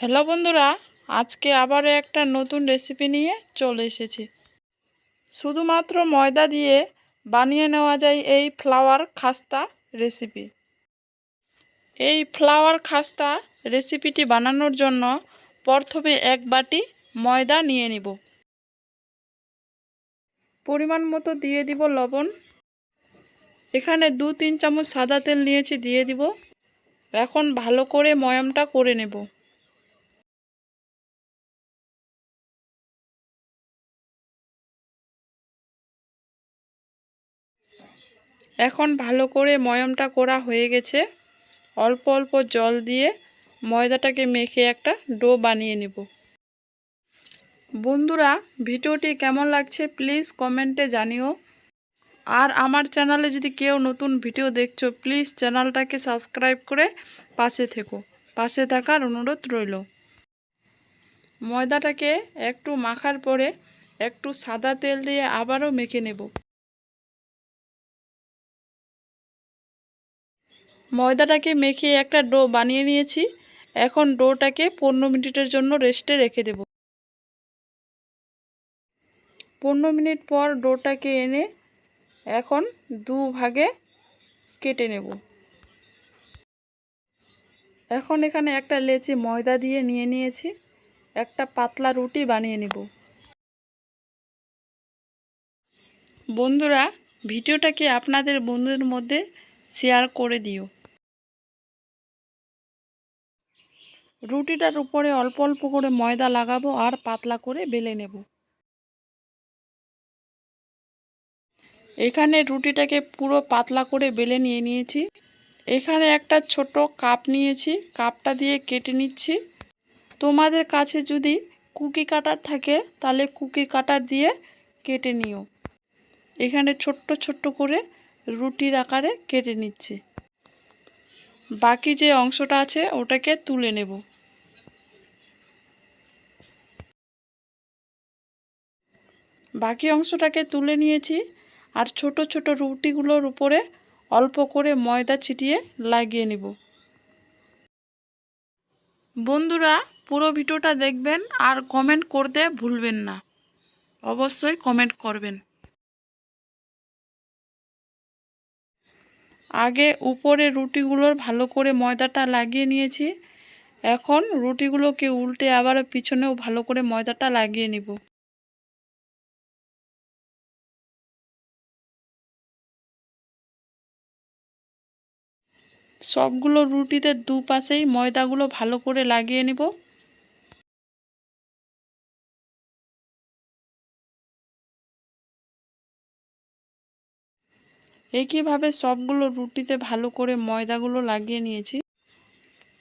Hello বন্ধুরা, আজকে আবারও একটা নতুন রেসিপি নিয়ে চলে এসেছি। শুধুমাত্র ময়দা দিয়ে বানিয়ে নেওয়া যায় এই ফ্লাওয়ার খাস্তা রেসিপি এই ফ্লাওয়ার খাস্তা রেসিপিটি বানানোর জন্য প্রথমে এক বাটি ময়দা নিয়ে নিব। পরিমাণ মতো দিয়ে দিব লবণ। এখানে দু তিন চামচ সাদা তেল নিয়েছি, দিয়ে দিব। এখন ভালো করে ময়ামটা করে নেব। এখন ভালো করে ময়মটা করা হয়ে গেছে। অল্প অল্প জল দিয়ে ময়দাটাকে মেখে একটা ডো বানিয়ে নেব। বন্ধুরা, ভিডিওটি কেমন লাগছে প্লিজ কমেন্টে জানিও। আর আমার চ্যানেলে যদি কেউ নতুন ভিডিও দেখছ, প্লিজ চ্যানেলটাকে সাবস্ক্রাইব করে পাশে থেকো। পাশে থাকার অনুরোধ রইল। ময়দাটাকে একটু মাখার পরে একটু সাদা তেল দিয়ে আবারও মেখে নেব। ময়দাটাকে মেখে একটা ডো বানিয়ে নিয়েছি। এখন ডোটাকে পনেরো মিনিটের জন্য রেস্টে রেখে দেব। পনেরো মিনিট পর ডোটাকে এনে এখন দু ভাগে কেটে নেব। এখন এখানে একটা লেচি ময়দা দিয়ে নিয়ে নিয়েছি। একটা পাতলা রুটি বানিয়ে নেব। বন্ধুরা, ভিডিওটাকে আপনাদের বন্ধুদের মধ্যে শেয়ার করে দিও। রুটিটার উপরে অল্প অল্প করে ময়দা লাগাবো আর পাতলা করে বেলে নেব। এখানে রুটিটাকে পুরো পাতলা করে বেলে নিয়ে নিয়েছি। এখানে একটা ছোট কাপ নিয়েছি, কাপটা দিয়ে কেটে নিচ্ছি। তোমাদের কাছে যদি কুকি কাটার থাকে, তাহলে কুকি কাটার দিয়ে কেটে নিও। এখানে ছোট্ট ছোট্ট করে রুটির আকারে কেটে নিচ্ছি। বাকি যে অংশটা আছে, ওটাকে তুলে নেব। বাকি অংশটাকে তুলে নিয়েছি আর ছোট ছোট রুটিগুলোর উপরে অল্প করে ময়দা ছিটিয়ে লাগিয়ে নিব। বন্ধুরা, পুরো ভিডিওটা দেখবেন আর কমেন্ট করতে ভুলবেন না। অবশ্যই কমেন্ট করবেন। আগে উপরে রুটিগুলোর ভালো করে ময়দাটা লাগিয়ে নিয়েছি। এখন রুটিগুলোকে উল্টে আবার পিছনেও ভালো করে ময়দাটা লাগিয়ে নিব। সবগুলো রুটিতে দুপাশেই ময়দাগুলো ভালো করে লাগিয়ে নিব। একইভাবে সবগুলো রুটিতে ভালো করে ময়দাগুলো লাগিয়ে নিয়েছি।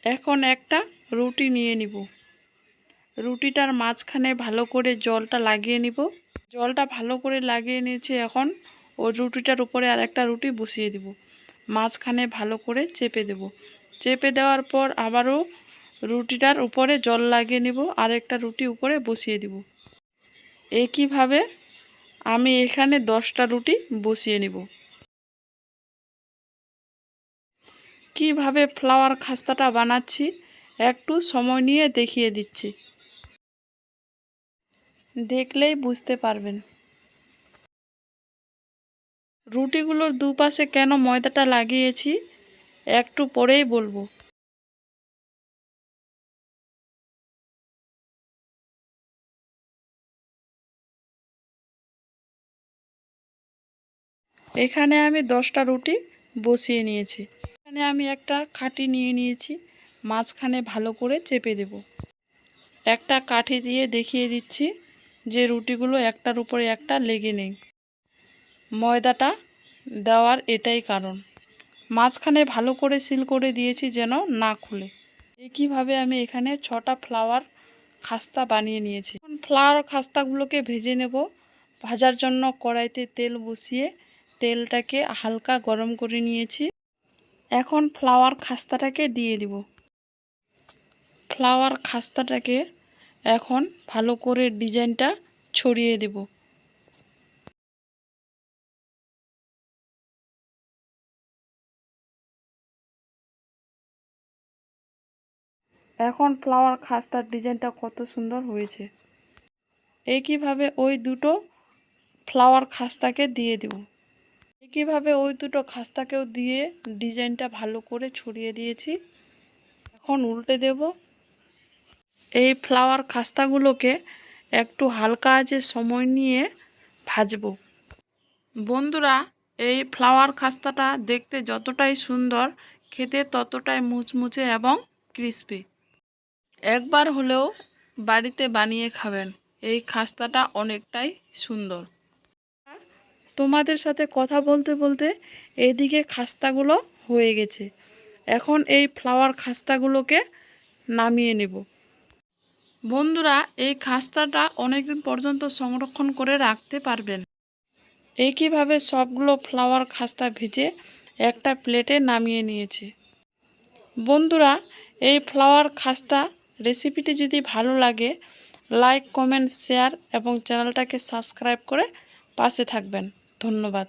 এখন একটা রুটি নিয়ে নিব। রুটিটার মাঝখানে ভালো করে জলটা লাগিয়ে নিব। জলটা ভালো করে লাগিয়ে নিয়েছি এখন ওই রুটিটার উপরে আর একটা রুটি বসিয়ে দিব। মাঝখানে ভালো করে চেপে দেব। চেপে দেওয়ার পর আবারও রুটিটার উপরে জল লাগিয়ে নিব, আর একটা রুটি উপরে বসিয়ে দিব। একইভাবে আমি এখানে দশটা রুটি বসিয়ে নিব। কীভাবে ফ্লাওয়ার খাস্তাটা বানাচ্ছি একটু সময় নিয়ে দেখিয়ে দিচ্ছি। দেখলেই বুঝতে পারবেন। রুটিগুলোর দুপাশে কেন ময়দাটা লাগিয়েছি, একটু পরেই বলব। এখানে আমি দশটা রুটি বসিয়ে নিয়েছি। এখানে আমি একটা খাটি নিয়ে নিয়েছি, মাঝখানে ভালো করে চেপে দেব। একটা কাঠি দিয়ে দেখিয়ে দিচ্ছি যে রুটিগুলো একটার উপরে একটা লেগে নেই। ময়দাটা দেওয়ার এটাই কারণ। মাঝখানে ভালো করে সিল করে দিয়েছি যেন না খুলে। একইভাবে আমি এখানে ছটা ফ্লাওয়ার খাস্তা বানিয়ে নিয়েছি। এখন ফ্লাওয়ার খাস্তাগুলোকে ভেজে নেব। ভাজার জন্য কড়াইতে তেল বসিয়ে তেলটাকে হালকা গরম করে নিয়েছি। এখন ফ্লাওয়ার খাস্তাটাকে দিয়ে দিব। ফ্লাওয়ার খাস্তাটাকে এখন ভালো করে ডিজাইনটা ছড়িয়ে দেব। এখন ফ্লাওয়ার খাস্তার ডিজাইনটা কত সুন্দর হয়েছে। একইভাবে ওই দুটো ফ্লাওয়ার খাস্তাকে দিয়ে দেব। একইভাবে ওই দুটো খাস্তাকেও দিয়ে ডিজাইনটা ভালো করে ছড়িয়ে দিয়েছি। এখন উল্টে দেব। এই ফ্লাওয়ার খাস্তাগুলোকে একটু হালকা আঁচে সময় নিয়ে ভাজবো। বন্ধুরা, এই ফ্লাওয়ার খাস্তাটা দেখতে যতটাই সুন্দর, খেতে ততটাই মুচমুচে এবং ক্রিস্পি। একবার হলেও বাড়িতে বানিয়ে খাবেন। এই খাস্তাটা অনেকটাই সুন্দর। তোমাদের সাথে কথা বলতে বলতে এইদিকে খাস্তাগুলো হয়ে গেছে। এখন এই ফ্লাওয়ার খাস্তাগুলোকে নামিয়ে নেব। বন্ধুরা, এই খাস্তাটা অনেকদিন পর্যন্ত সংরক্ষণ করে রাখতে পারবেন। একইভাবে সবগুলো ফ্লাওয়ার খাস্তা ভেজে একটা প্লেটে নামিয়ে নিয়েছি। বন্ধুরা, এই ফ্লাওয়ার খাস্তা রেসিপিটি যদি ভালো লাগে লাইক কমেন্ট শেয়ার এবং চ্যানেলটাকে সাবস্ক্রাইব করে পাশে থাকবেন। ধন্যবাদ।